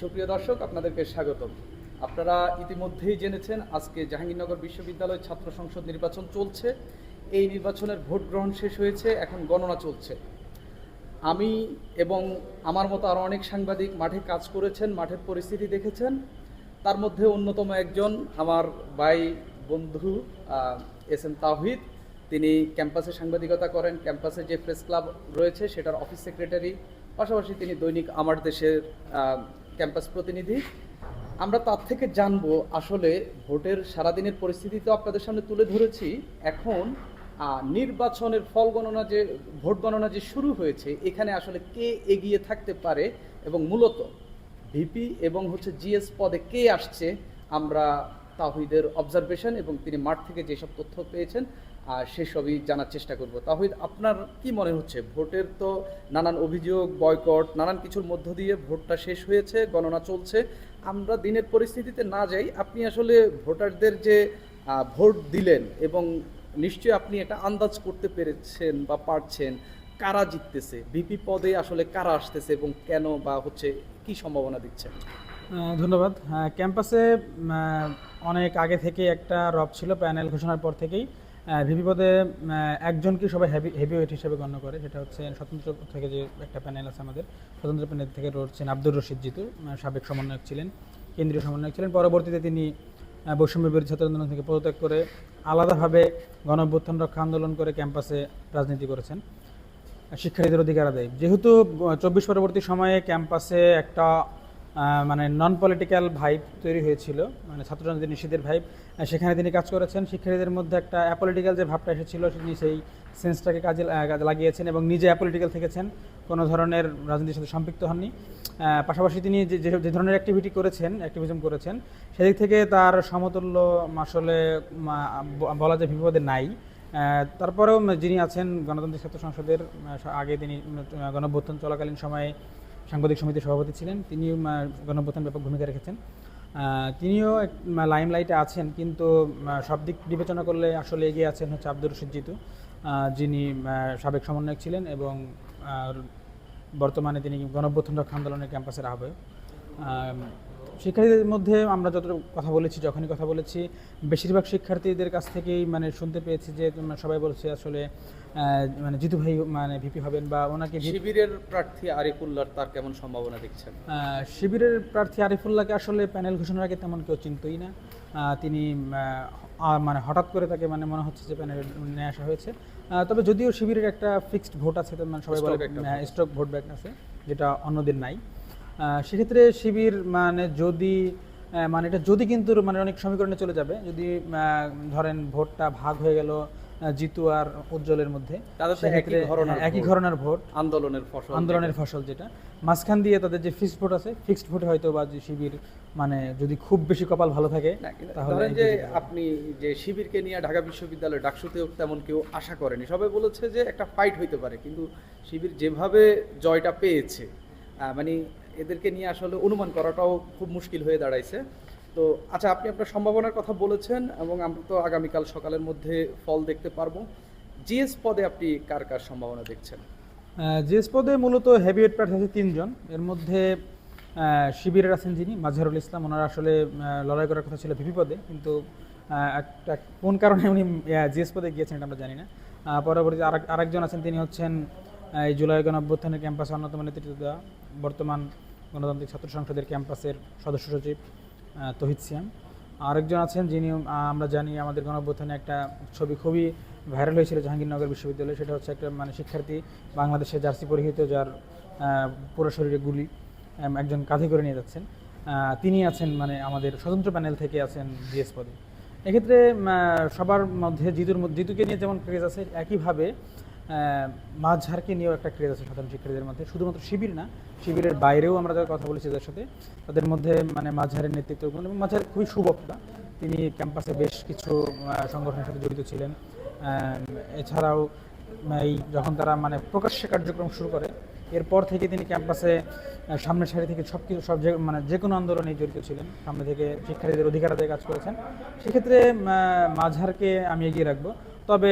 সুপ্রিয় দর্শক, আপনাদেরকে স্বাগত আপনারা ইতিমধ্যেই জেনেছেন, আজকে জাহাঙ্গীরনগর বিশ্ববিদ্যালয় ছাত্র সংসদ নির্বাচন চলছে। এই নির্বাচনের ভোট গ্রহণ শেষ হয়েছে, এখন গণনা চলছে। আমি এবং আমার মতো আরও অনেক সাংবাদিক মাঠে কাজ করেছেন, মাঠের পরিস্থিতি দেখেছেন। তার মধ্যে অন্যতম একজন আমার ভাই, বন্ধু এস এম তাহিদ তিনি ক্যাম্পাসে সাংবাদিকতা করেন, ক্যাম্পাসে যে প্রেস ক্লাব রয়েছে, সেটার অফিস সেক্রেটারি। পাশাপাশি তিনি দৈনিক আমার দেশের ক্যাম্পাস প্রতিনিধি। আমরা তার থেকে জানব আসলে ভোটের সারাদিনের পরিস্থিতি তো আপনাদের সামনে তুলে ধরেছি। এখন নির্বাচনের ফল গণনা যে, ভোট গণনা যে শুরু হয়েছে, এখানে আসলে কে এগিয়ে থাকতে পারে এবং মূলত ভিপি এবং হচ্ছে জিএস পদে কে আসছে, আমরা তাহিদের অবজারভেশন এবং তিনি মাঠ থেকে যেসব তথ্য পেয়েছেন আহ, সেসবই জানার চেষ্টা করব। তাহিদ আপনার কি মনে হচ্ছে? ভোটের তো নানান অভিযোগ বয়কট নানান কিছুর মধ্য দিয়ে ভোটটা শেষ হয়েছে গণনা চলছে। আমরা দিনের পরিস্থিতিতে না যাই আপনি আসলে ভোটারদের যে ভোট দিলেন এবং নিশ্চয়ই আপনি এটা আন্দাজ করতে পেরেছেন বা পারছেন কারা জিততেছে? ভিপি পদে আসলে কারা আসতেছে এবং কেন বা হচ্ছে কি সম্ভাবনা দিচ্ছেন আহ, ধন্যবাদ। ক্যাম্পাসে অনেক আগে থেকে একটা রব ছিল প্যানেল ঘোষণার পর থেকেই। ভিপি পদে একজনকে সবাই হেভি হেভিওয়েট হিসেবে গণ্য করে। সেটা হচ্ছে স্বতন্ত্র থেকে যে একটা প্যানেল আছে আমাদের, স্বতন্ত্র প্যানেল থেকে রয়েছেন আব্দুর রশিদ জিতু সাবেক সমন্বয়ক ছিলেন, কেন্দ্রীয় সমন্বয়ক ছিলেন। পরবর্তীতে তিনি বৈষম্য বিরোধী ছাত্র আন্দোলন থেকে পদত্যাগ করে আলাদাভাবে গণ রক্ষা আন্দোলন করে ক্যাম্পাসে রাজনীতি করেছেন। শিক্ষার্থীদের অধিকার আদায়। যেহেতু চব্বিশ পরবর্তী সময়ে ক্যাম্পাসে একটা মানে নন পলিটিক্যাল ভাইব তৈরি হয়েছিল মানে ছাত্র রাজনীতি নিষেধের ভাইব সেখানে তিনি কাজ করেছেন। শিক্ষার্থীদের মধ্যে একটা অ্যাপলিটিক্যাল যে ভাবটা এসেছিল, তিনি সেই সেন্সটাকে কাজে লাগিয়েছেন এবং নিজে অ্যাপলিটিক্যাল থেকেছেন। কোনো ধরনের রাজনীতির সাথে সম্পৃক্ত হননি। পাশাপাশি তিনি যে, যে- ধরনের অ্যাক্টিভিটি করেছেন অ্যাক্টিভিজম করেছেন, সেদিক থেকে তার সমতুল্য আসলে বলা যায় বিপদে নাই। তারপরেও যিনি আছেন গণতান্ত্রিক ছাত্র সংসদের আগে তিনি গণভ্যুত্থান চলাকালীন সময়ে সাংবাদিক সমিতির সভাপতি ছিলেন, তিনিও গণভ্যুত্থান ব্যাপক ভূমিকা রেখেছেন। তিনিও লাইমলাইটে আছেন, কিন্তু সব দিক বিবেচনা করলে আসলে এগিয়ে আছেন হচ্ছে আব্দুর রশিদ জিতু যিনি সাবেক সমন্বয়ক ছিলেন এবং বর্তমানে তিনি গণভ্যুত্থান রক্ষা আন্দোলনের ক্যাম্পাসের আহ্বায়ক। শিক্ষার্থীদের মধ্যে আমরা যত কথা বলেছি যখনই কথা বলেছি বেশিরভাগ শিক্ষার্থীদের কাছ থেকেই মানে শুনতে পেয়েছি যে সবাই বলছে আসলে মানে জিতু ভাই মানে ভিপি হবেন বা ওনাকে শিবিরের প্রার্থী আরিফুল্লাহ তার কেমন সম্ভাবনা দেখছেন? শিবিরের প্রার্থী আরিফুল্লাহকে আসলে প্যানেল ঘোষণার আগে তেমন কেউ চিনতই না। তিনি মানে হঠাৎ করে তাকে মানে মনে হচ্ছে যে প্যানেল নিয়ে আসা হয়েছে। তবে যদিও শিবিরের একটা ফিক্সড ভোট আছে মানে সবাই বলে একটা স্টক ভোট ব্যাক আছে যেটা অন্যদের নাই। সেক্ষেত্রে শিবির মানে যদি মানে এটা যদি কিন্তু মানে অনেক সমীকরণে চলে যাবে। যদি ধরেন ভোটটা ভাগ হয়ে গেল জিতু আর উজ্জ্বলের মধ্যে একই হ্যাঁ, একই ভোট। আন্দোলনের ফসল আন্দোলনের ফসল যেটা। মাঝখান দিয়ে তাদের যে ফিক্সড ভোট আছে ফিক্সড ভোটে হয়তো বা যে শিবির মানে যদি খুব বেশি কপাল ভালো থাকে তাহলে যে আপনি যে শিবিরকে নিয়ে ঢাকা বিশ্ববিদ্যালয় ডাকসুতেও তেমন কেউ আশা করেনি। সবাই বলেছে যে একটা ফাইট হইতে পারে কিন্তু শিবির যেভাবে জয়টা পেয়েছে মানে এদেরকে নিয়ে আসলে অনুমান করাটাও খুব মুশকিল হয়ে দাঁড়াইছে। তো আচ্ছা আপনি আপনার সম্ভাবনার কথা বলেছেন এবং আমরা তো আগামীকাল সকালের মধ্যে ফল দেখতে পারব। জিএস পদে আপনি কার কার সম্ভাবনা দেখছেন? জিএস পদে মূলত হেভিওয়েট প্রার্থী আছে তিনজন। এর মধ্যে শিবিরের আছেন যিনি, মাজহারুল ইসলাম। ওনারা আসলে লড়াই করার কথা ছিল ভিপি পদে। কিন্তু একটা কোন কারণে উনি জিএস পদে গিয়েছেন এটা আমরা জানি না। পরবর্তীতে আরেকজন আছেন, তিনি হচ্ছেন এই জুলাই গণ অভ্যুত্থানের ক্যাম্পাসে অন্যতম নেতৃত্ব দেওয়া বর্তমান গণতান্ত্রিক ছাত্র সংসদের ক্যাম্পাসের সদস্য সচিব তহিদ সিয়াম। আরেকজন আছেন যিনি আমরা জানি আমাদের গণঅভ্যুত্থানে একটা ছবি খুবই ভাইরাল হয়েছিল জাহাঙ্গীরনগর বিশ্ববিদ্যালয়ে। সেটা হচ্ছে একটা মানে শিক্ষার্থী বাংলাদেশে জার্সি পরিহিত যার পুরো শরীরে গুলি একজন কাঁধে করে নিয়ে যাচ্ছেন। তিনি আছেন মানে আমাদের স্বতন্ত্র প্যানেল থেকে আছেন জিএস পদে। এক্ষেত্রে সবার মধ্যে জিতুর জিতুকে নিয়ে যেমন ক্রেজ আছে, একইভাবে মাঝহারকে নিয়েও একটা ক্রেজ আছে সাধারণ শিক্ষার্থীদের মধ্যে। শুধুমাত্র শিবির না, শিবিরের বাইরেও আমরা যারা কথা বলেছি তাদের সাথে, তাদের মধ্যে মানে মাঝহারের নেতৃত্ব এবং মাঝহার খুবই সুবক্তা। তিনি ক্যাম্পাসে বেশ কিছু সংগঠনের সাথে জড়িত ছিলেন। এছাড়াও এই যখন তারা মানে প্রকাশ্যে কার্যক্রম শুরু করে, এরপর থেকে তিনি ক্যাম্পাসে সামনের সারি থেকে সব কিছু সব মানে যে কোনো আন্দোলনে জড়িত ছিলেন। সামনে থেকে শিক্ষার্থীদের অধিকার আদায় কাজ করেছেন। সেক্ষেত্রে মাঝহারকে আমি এগিয়ে রাখব। তবে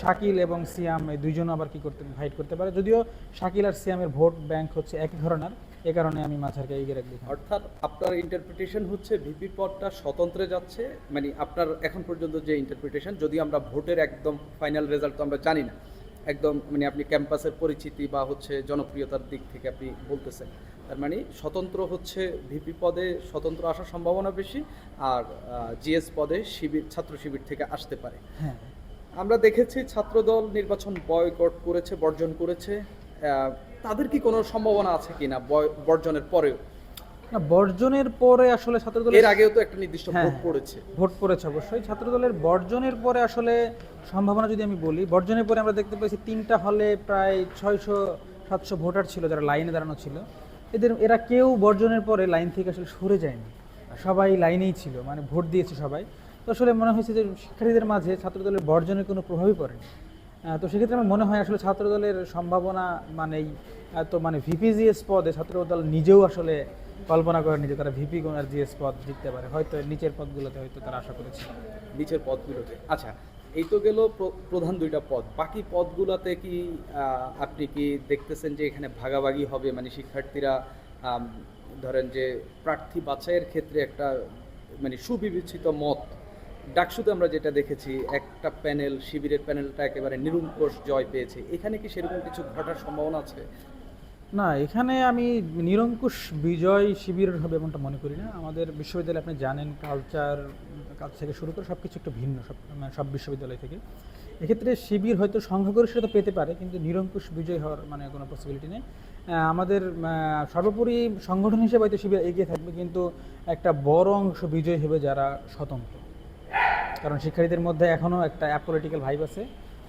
শাকিল এবং সিয়াম এই দুইজন আবার কি করতে ফাইট করতে পারে। যদিও শাকিল আর সিয়ামের ভোট ব্যাংক হচ্ছে একই ধরনের এ কারণে আমি মাঝারকে এগিয়ে রাখি অর্থাৎ আপনার ইন্টারপ্রিটেশন হচ্ছে ভিপি পদটা স্বতন্ত্রে যাচ্ছে মানে আপনার এখন পর্যন্ত যে ইন্টারপ্রিটেশন যদি আমরা ভোটের একদম ফাইনাল রেজাল্ট তো আমরা জানি না। একদম মানে আপনি ক্যাম্পাসের পরিচিতি বা হচ্ছে জনপ্রিয়তার দিক থেকে আপনি বলতেছেন। তার মানে স্বতন্ত্র হচ্ছে ভিপি পদে স্বতন্ত্র আসার সম্ভাবনা বেশি আর জিএস পদে শিবির ছাত্র শিবির থেকে আসতে পারে। হ্যাঁ। আমরা দেখেছি ছাত্রদল নির্বাচন বয়কট করেছে বর্জন করেছে। তাদের কি কোনো সম্ভাবনা আছে কিনা বর্জনের পরেও? না বর্জনের পরে আসলে ছাত্রদলের এর আগেও তো একটা নির্দিষ্ট হ্যাঁ, ভোট হ্যাঁ। পড়েছে। ভোট পড়েছে অবশ্যই। ছাত্রদলের বর্জনের পরে আসলে সম্ভাবনা যদি আমি বলি বর্জনের পরে আমরা দেখতে পেয়েছি তিনটা হলে প্রায় ছয়শো সাতশো ভোটার ছিল যারা লাইনে দাঁড়ানো ছিল। এদের এরা কেউ বর্জনের পরে লাইন থেকে আসলে সরে যায়নি। সবাই লাইনেই ছিল মানে ভোট দিয়েছে সবাই। তো আসলে মনে হয়েছে যে শিক্ষার্থীদের মাঝে ছাত্রদলের বর্জনের কোনো প্রভাবই পড়েনি। তো সেক্ষেত্রে আমার মনে হয় আসলে ছাত্রদলের সম্ভাবনা মানেই এত মানে ভিপিজিএস পদে ছাত্রদল নিজেও আসলে কল্পনা করেনি যে তারা ভিপি কোন জিএস পদ জিততে পারে। হয়তো নিচের পদগুলোতে হয়তো তারা আশা করেছে। নিচের পদগুলোতে। আচ্ছা এই তো গেল প্র- প্রধান দুইটা পদ। বাকি পদগুলোতে কি আপনি কি দেখতেছেন যে এখানে ভাগাভাগি হবে? মানে শিক্ষার্থীরা ধরেন যে প্রার্থী বাছাইয়ের ক্ষেত্রে একটা মানে সুবিবেচিত মত ডাকসুতে আমরা যেটা দেখেছি, একটা প্যানেল, শিবিরের প্যানেলটা একেবারে নিরঙ্কুশ জয় পেয়েছে। এখানে কি সেরকম কিছু ঘটার সম্ভাবনা আছে? না, এখানে আমি নিরঙ্কুশ বিজয় শিবির হবে এমনটা মনে করি না। আমাদের বিশ্ববিদ্যালয়ে আপনি জানেন কালচার কাজ থেকে শুরু করে সব কিছু একটু ভিন্ন, সব মানে সব বিশ্ববিদ্যালয় থেকে। এক্ষেত্রে শিবির হয়তো সংখ্যাগরিষ্ঠতা পেতে পারে, কিন্তু নিরঙ্কুশ বিজয় হওয়ার মানে কোনো পসিবিলিটি নেই। আমাদের সর্বোপরি সংগঠন হিসেবে হয়তো শিবির এগিয়ে থাকবে, কিন্তু একটা বড় অংশ বিজয় হবে যারা স্বতন্ত্র। কারণ শিক্ষার্থীদের মধ্যে এখনও একটা অ্যাপোলিটিক্যাল ভাইব আছে।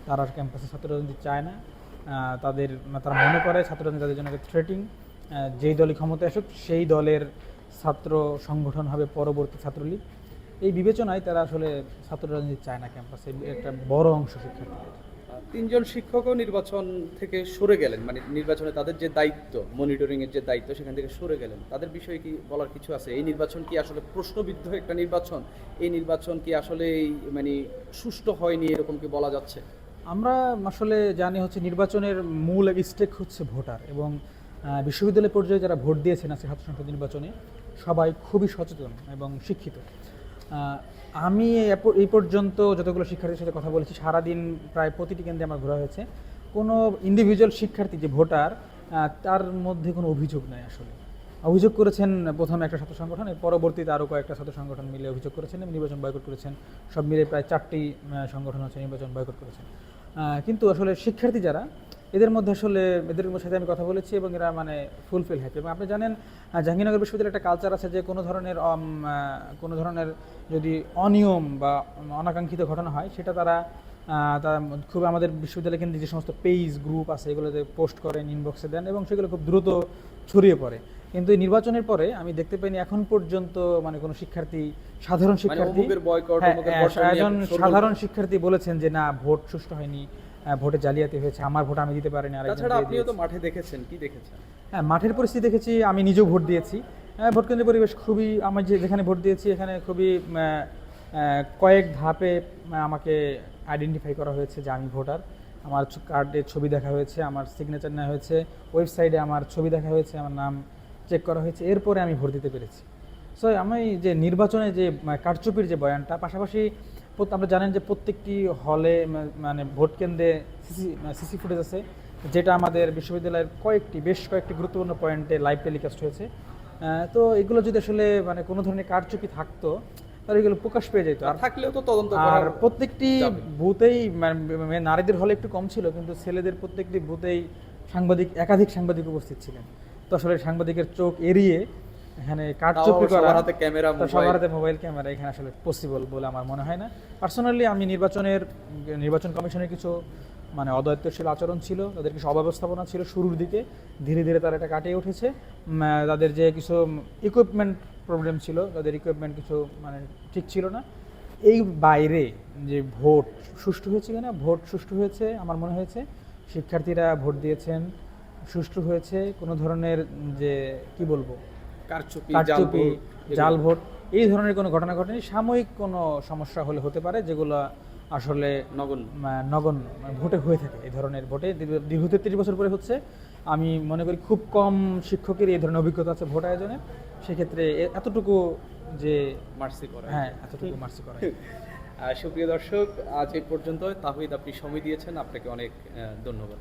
তারা ক্যাম্পাসে ছাত্র রাজনীতি চায় না। তাদের তারা মনে করে ছাত্র রাজনীতি তাদের জন্য থ্রেটিং যেই দলই ক্ষমতা আসুক, সেই দলের ছাত্র সংগঠন হবে পরবর্তী ছাত্রলীগ। এই বিবেচনায় তারা আসলে ছাত্র রাজনীতি চায় না ক্যাম্পাসে একটা বড় অংশ শিক্ষার্থীদের। তিনজন শিক্ষকও নির্বাচন থেকে সরে গেলেন মানে নির্বাচনে তাদের যে দায়িত্ব মনিটরিং এর যে দায়িত্ব সেখান থেকে সরে গেলেন। তাদের বিষয়ে কি বলার কিছু আছে? এই নির্বাচন কি আসলে প্রশ্নবিদ্ধ একটা নির্বাচন? এই নির্বাচন কি আসলে মানে সুষ্ঠু হয়নি এরকম কি বলা যাচ্ছে? আমরা আসলে জানি হচ্ছে নির্বাচনের মূল স্টেক হচ্ছে ভোটার এবং বিশ্ববিদ্যালয় পর্যায়ে যারা ভোট দিয়েছেন আজকে ছাত্র সংসদ নির্বাচনে সবাই খুবই সচেতন এবং শিক্ষিত। আমি এই পর্যন্ত যতগুলো শিক্ষার্থীর সাথে কথা বলেছি, সারাদিন প্রায় প্রতিটি কেন্দ্রে আমার ঘোরা হয়েছে। কোনো ইন্ডিভিজুয়াল শিক্ষার্থী, যে ভোটার তার মধ্যে কোনো অভিযোগ নাই আসলে। অভিযোগ করেছেন প্রথমে একটা ছাত্র সংগঠন পরবর্তীতে আরও কয়েকটা ছাত্র সংগঠন মিলে অভিযোগ করেছেন এবং নির্বাচন বয়কট করেছেন। সব মিলে প্রায় চারটি সংগঠন আছে নির্বাচন বয়কট করেছেন। কিন্তু আসলে শিক্ষার্থী যারা এদের মধ্যে আসলে এদের সাথে আমি কথা বলেছি এবং এরা মানে ফুলফিল হ্যাপি এবং আপনি জানেন জাহাঙ্গীরনগর বিশ্ববিদ্যালয়ের একটা কালচার আছে যে কোনো ধরনের কোনো ধরনের যদি অনিয়ম বা অনাকাঙ্ক্ষিত ঘটনা হয় সেটা তারা তারা খুব আমাদের বিশ্ববিদ্যালয় কেন্দ্রে যে সমস্ত পেজ গ্রুপ আছে এগুলোতে পোস্ট করেন ইনবক্সে দেন এবং সেগুলো খুব দ্রুত ছড়িয়ে পড়ে। কিন্তু এই নির্বাচনের পরে আমি দেখতে পাইনি এখন পর্যন্ত মানে কোনো শিক্ষার্থী সাধারণ মানে শিক্ষার্থী হ্যাঁ, হ্যাঁ, সাধারণ শিক্ষার্থী বলেছেন যে না ভোট সুষ্ঠু হয়নি। ভোটে জালিয়াতি হয়েছে। আমার ভোট আমি দিতে পারিনি আর তাছাড়া আপনিও তো মাঠে দেখেছেন কি দেখেছেন? হ্যাঁ মাঠের পরিস্থিতি দেখেছি আমি নিজেও ভোট দিয়েছি। হ্যাঁ, ভোট কেন্দ্রের পরিবেশ খুবই আমি যে যেখানে ভোট দিয়েছি এখানে খুবই কয়েক ধাপে আমাকে আইডেন্টিফাই করা হয়েছে যে আমি ভোটার। আমার কার্ডের ছবি দেখা হয়েছে আমার সিগনেচার নেওয়া হয়েছে ওয়েবসাইটে আমার ছবি দেখা হয়েছে আমার নাম চেক করা হয়েছে এরপরে আমি ভোট দিতে পেরেছি। সো আমি যে নির্বাচনে যে কারচুপির যে বয়ানটা পাশাপাশি আপনারা জানেন যে প্রত্যেকটি হলে মানে ভোট কেন্দ্রে সিসি সিসি ফুটেজ আছে যেটা আমাদের বিশ্ববিদ্যালয়ের কয়েকটি বেশ কয়েকটি গুরুত্বপূর্ণ পয়েন্টে লাইভ টেলিকাস্ট হয়েছে। তো এগুলো যদি আসলে মানে কোনো ধরনের কারচুপি থাকতো তাহলে এগুলো প্রকাশ পেয়ে যেত। আর থাকলেও তো তদন্ত আর প্রত্যেকটি বুথেই মানে মানে নারীদের হলে একটু কম ছিল কিন্তু ছেলেদের প্রত্যেকটি বুথেই সাংবাদিক একাধিক সাংবাদিক উপস্থিত ছিলেন। তো আসলে সাংবাদিকের চোখ এড়িয়ে এখানে কারচুপি তাও করা হাতে ক্যামেরা, সবার হাতে মোবাইল ক্যামেরা এখানে আসলে পসিবল বলে আমার মনে হয় না। পার্সোনালি আমি নির্বাচনের নির্বাচন কমিশনের কিছু মানে অদায়িত্বশীল আচরণ ছিল তাদের কিছু অব্যবস্থাপনা ছিল শুরুর দিকে ধীরে ধীরে তারা এটা কাটিয়ে উঠেছে। তাদের যে কিছু ইকুইপমেন্ট প্রবলেম ছিল তাদের ইকুইপমেন্ট কিছু মানে ঠিক ছিল না। এই বাইরে যে ভোট সুষ্ঠু হয়েছে কিনা ভোট সুষ্ঠু হয়েছে আমার মনে হয়েছে শিক্ষার্থীরা ভোট দিয়েছেন সুষ্ঠু হয়েছে কোনো ধরনের যে কি বলব কারচুপি জাল ভোট এই ধরনের কোনো ঘটনা ঘটেনি। সাময়িক কোনো সমস্যা হলে হতে পারে যেগুলো আসলে নগণ আহ, নগণ্য মানে ভোটে হয়ে থাকে এই ধরনের ভোটে। দীর্ঘ তেত্রিশ বছর পরে হচ্ছে আমি মনে করি খুব কম শিক্ষকের এই ধরনের অভিজ্ঞতা আছে ভোট আয়োজনে। সেক্ষেত্রে এতটুকু যে মার্সি করে। হ্যাঁ এতটুকু মার্সি করা। সুপ্রিয় দর্শক আজ এই পর্যন্ত তাহিদ আপনি সময় দিয়েছেন। আপনাকে অনেক ধন্যবাদ।